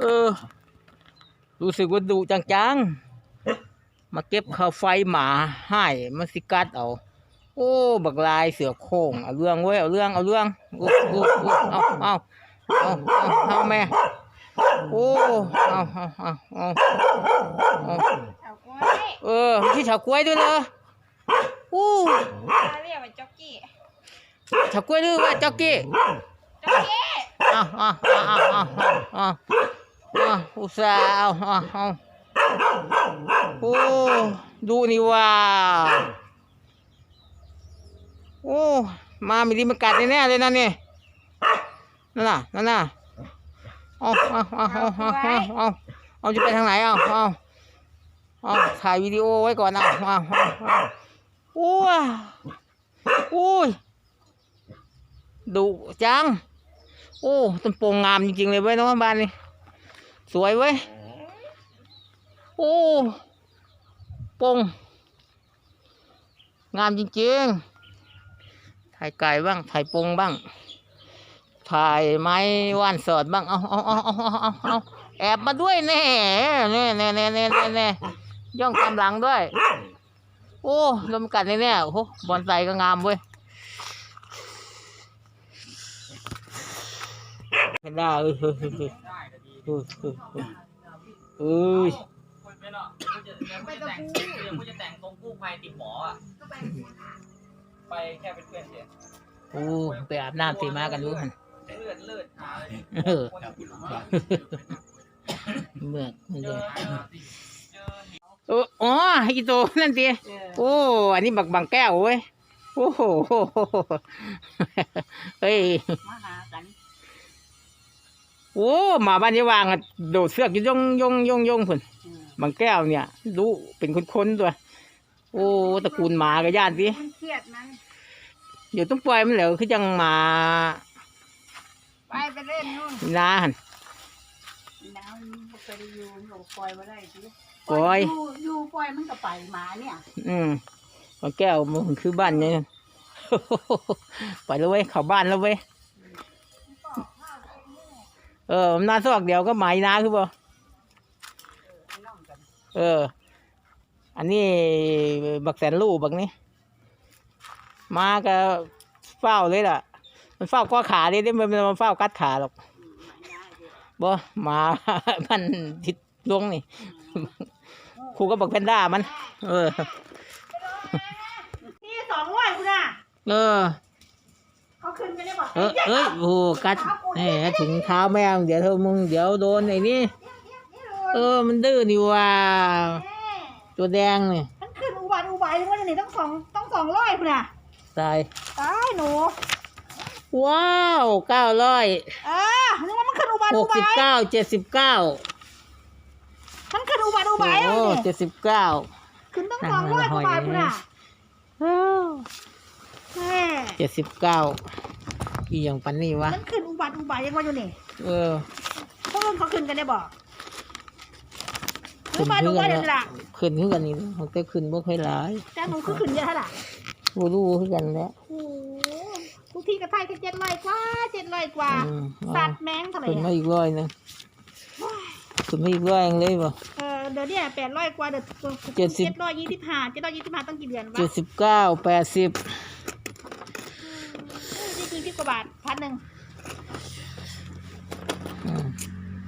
เออ รู้สึกว่าดุจังๆ มาเก็บข้าวไฟหมาให้มันสิกัดเอา โอ้ บักลายเสือโคร่งเอาเรื่องเว้ย เอาเรื่อง เอาเรื่องอู้อู้อู้เอาเอาเอาเอาเอาแม่ โอ้ เอาเอาเอาเอาเอาเฉาก้วยเออมีเฉากล้วยด้วยเหรออู้เขาเรียกว่าจ็อกกี้เฉากล้วยด้วยว่าจ็อกกี้จ็อกกี้เอาเอ้าเอ้าเอาเอาเอุตส่าห์เอาเอาโอ้ดูนี่ว่าโอ้มามีดีมันกัดแน่เลยนะเนี่นั่นน่ะนั่นน่ะเอาเอาเอาเอาเอาเอาจะไปทางไหนเอาเอาเอาถ่ายวิดีโอไว้ก่อนนะเอาเอาเอาโอ้ยโอ้ดุจัง โอ้ต้นโป่งงามจริงๆเลยเว้ยน้องบ้านนี่ สวยเว้ย โอ้ปงงามจริงๆ ถ่ายไก่บ้าง ถ่ายปงบ้าง ถ่ายไม้ว่านสอดบ้าง เอาเอาเอาเอาเอาเอาแอบมาด้วยแน่แน่แน่แน่แน่แน่แน่ย่องตามหลังด้วย โอ้ลมกัดแน่ๆโอ้บอนไซก็งามเว้ย แพ นด้าเอ้ยเฮ้ยเฮ้ยเฮ้ยเฮ้ยเฮ้ยเฮ้ยเอ้ยไม่เนาะกูจะเดี๋ยวกูจะแต่งเดี๋ยวกูจะแต่งตรงกู้ภัยติดหมออะไปแค่เป็นเพื่อนเฉยโอ้ไปอาบน้ำตีมากันดูหันเลือดเลือดหาเลยเออคนอยู่หรอเมื่อกมันเจเลอยเจอเจอโอ้อ๋ออีโตนั่นตีโอ้อันนี้บักบังแก้วเว้ยโอ้โหเฮ้ยมาหากัน โอ้หมาบ้านนี้วางอะโดดเสือกอยู่ยงยงยงยงพุ่นบางแก้วเนี่ยรู้เป็นคนๆตัว โอ้ตระกูลหมากับญาติสิมันเครียดมันเดี๋ยวต้องปล่อยมันเหลวคือจังหมาไปไปเล่นนู่นนาหันน้ำมันบ่เคยได้อยู่หลงปล่อยมาได้ทีปล่อย อยู่อยู่ปล่อยมันก็ไปหมาเนี่ยอืมบางแก้วมันคือบ้านเนี่ย ไปแล้วเว้ยเข้าบ้านแล้วเว้ย เออมันนาซอกเดียวก็หมายนาคือบ่น้องกันเออ อันนี้บักแสนลูกบักนี้ มาก็เฝ้าเลยล่ะ มันเฝ้าก็ขาเลยได้มันมันเฝ้ากัดขาหรอกบ่หมามันทิดลวงนี่ครูก็บอกแพนด้ามัน เออที่สองร้อยคุณน่ะ เออเขาขึ้นกันได้บอกเออเอ้ยโอ้โหกัดแหมถุงเท้าแมวเดี๋ยวเธอมึงเดี๋ยวโดนไอ้นี่เออมันดื้อนี่ว่า ตัวแดงนี่มันขึ้นอุบัติอุบัติเลยว่านี่ต้องสองต้องสองร้อยคุณน่ะตายตายหนูว้าวเก้าร้อยเออนึกว่ามันขึ้นอุบัติหอุกบัสิบติเก้าเจ็ดสิบเก้ามันขึ้นอุบัติอุโอ้บัติเอาดิเจ็ดสิบเก้าขึ้นต้องสองร้อยกว่าบาทคุณน่ะแม่ เจ็ดสิบเก้าอีอย่างปันนี่วะมันขึ้นอุบัติอุบัติยังว่าอยู่นี่เออพวกมึงเขาขึ้นกันได้บอกขึ้นมาดูว่าเดี๋ยวนี้ล่ะขึ้นขึ้นกันนี่มันก็ขึ้นบ่ค่อยหลายแต่หนูคือขึ้นเยอะเท่าไหร่บ่รู้คือกันแหล้วโอ้โหทุกที่กระไทยก็เจ็ดร้อยกว่าเจ็ดร้อยกว่าอืมเอาสัตว์แมงเท่าไหร่ขึ้นมาอะอีกร้อยหนึงขึ้นมาอีกร้อยหนึ่งเลยบ่เออเดี๋ยวเนี้แปดร้อยกว่าเดี๋ยวเจ็ดสิบเจ็ดร้อยยี่สิบห้าเจ็ดร้อยยี่สิบห้าต้องกี่เดือนวะเจ็ดสิบเก้าแปดสิบนี่คือสิบ กว่าบาทพันหนึ่งอืม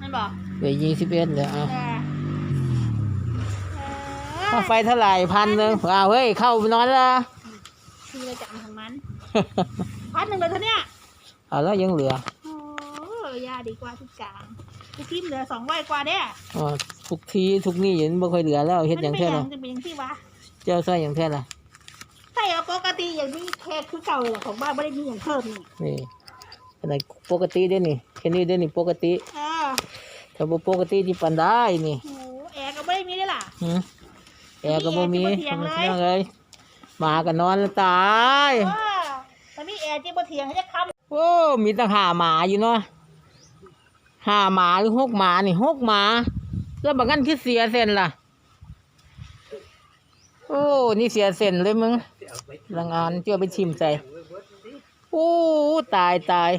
นั่นบอกเหลือยี่สิบเอ็ดเลยเอาเออเอค่าอไฟเท่าไหร่พันหนึ่งอ้าวเฮ้ย เข้านอนละ คือเราจะเอาของมันพันหนึ่งเลยเท่าเนี้ยเอาแล้วยังเหลือโอ้ยาดีกว่าทุกอย่างทุกทีมเหลือสองร้อยกว่าเด้อ๋อทุกทีทุกนี่ยังบ่ค่อยเหลือแล้วเฮ็ดอย่างมันแท้เป็นละจะเป็นอย่างที่วะเจ้าใส่อย่างแท้ละ ใช่เอาปกติอย่างนี้แค่คือเก่าเลยของบ้านไม่ได้มีอย่างเพิ่มนี่นี่อันไหนปกติเด้นี่แค่นี้เด้นี่ปกติเออถ้าบ่ปกติที่ปันได้นี่โอ้แอร์ก็ไม่ได้มีด้วยล่ะ หืมแอร์ก็บ่มีมีแอร์ที่บ่เถียงเลยเลยหมาก็นอนแล้วตายว้าแต่มีแอร์ที่บนเถียงให้ได้คโอ้มีตั้งห้าหมาอยู่เนาะห้าหมาหรือหกหมานี่หกหมา แล้วบางงั้นคือเสียเส้นล่ะ โอ้ นี่เสียเส้นเลยมึงลังอานเจ้าไปชิมใส่โอ้ตายตาย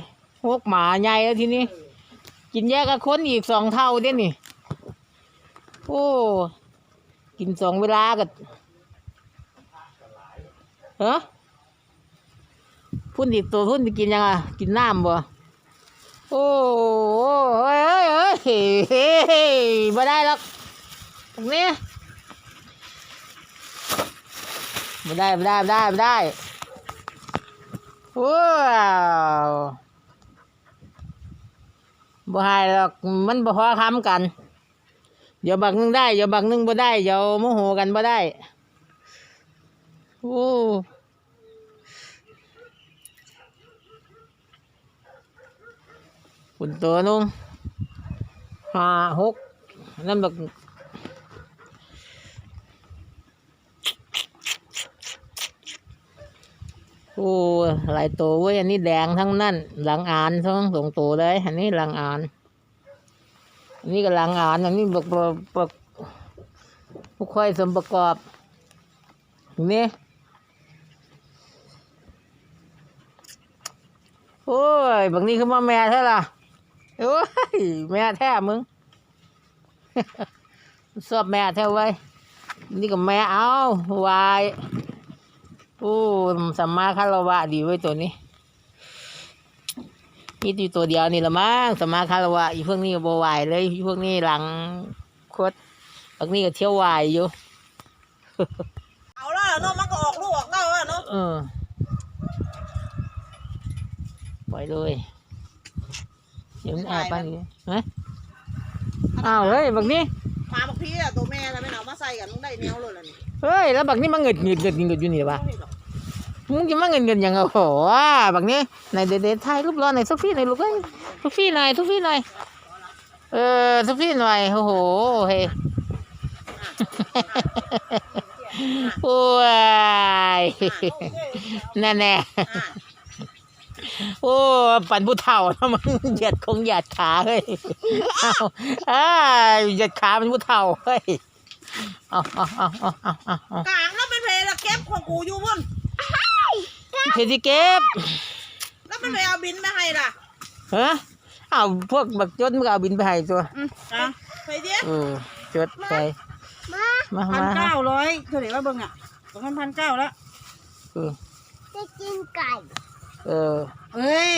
หกหมาใหญ่แล้วทีนี้ กินแยกกับคนอีกสองเท่าเด้นี่ โอ้ กินสองเวลากับเฮ้พุ่นอีกตัวพุ่นกินยังอะกินน้ำบ่โอ้เฮ้ยเฮ้ยเฮ้ยเฮ้ยเฮ้ยบ่ได้หรอกตรงนี้ บ่ได้บ่ได้บ่ได้บ่ได้ว้าวบ่ให้หรอกมันบ่พอคำกันเดี๋ยวบักนึงได้เดี๋ยวบักนึงบ่ได้เดี๋ยวโมโหกันบ่ได้โอ้คุณตัวนุ่งห้าหกนั่นบัก โอ้หลายตัวเว้ยอันนี้แดงทั้งนั้นหลังอ่านทั้งสองตัวเลยอันนี้หลังอ่านอันนี้ก็หลังอ่านอันนี้บกบกบกไม่ค่อยสมประกอบนี่โอ้ยบางนี้คือมาแม่แท้ล่ะโอ้ยแม่แท้มึงชอบแม่แท้ไว้ยนี่ก็แม่เอาวาย โอ้สัมมาคารวะดีไว้ยตัวนี้มีอยู่ตัวเดียวนี่ละมั้งสมาคารวะอีพวกนี้ก็บไหวายเลยอีพวกนี้หลังโคตรพวกนี้ก็เที่ยววายอยู่ เอาละเนาะมันก็ออกลูกออกเต้าแล้วเนาะเออปล่อยเลยเดี๋ยวมันแอบไปอยู่ฮะอ้าวเฮ้ยบักนี้ หมาบักพี่อะตัวแม่แล้วไม่เอามาใส่กันมึงได้แนวเลยล่ะนี่เฮ้ยแล้วบักนี้มันเงิดเงิดเงิดเงิดอยู่นี่ปะไม่หรอกมึงจะมาเงินเงินยังไงโอ้โหบักนี้ในเด็ดเด็ดไทยรูปรอในอยสักพี่หน่อยลูกเอ้ยสักพี่หน่อยสักพี่หน่อยเออสักพี่หน่อยโอ้โหเฮ้ยโอ้ยแน่แน่ๆ โอ้ปันผู้เฒ่านะมึงเหยียดคงเหยียดขาเฮ้ยเอาอ้ายเหยียดขาเป็นผู้เฒ่าเฮ้ยเอาเอาเอาเอาเอาเอาเอากลางแล้วเป็นเพลละเก็บของกูอยู่พุ่นเพชรเก็บแล้วเป็นเพลเอาบินไปให้ล่ะฮะเอาพวกบักจดมึงเอาบินไปให้ตัวอืมอะไปเดี๋ยวเออจดไปมาพันมาเก้าร้อยเท่าไหร่ว่าเบิ่งอะสองพันพันเก้าแล้ว เออ จะกินไก่ เออเอ้ย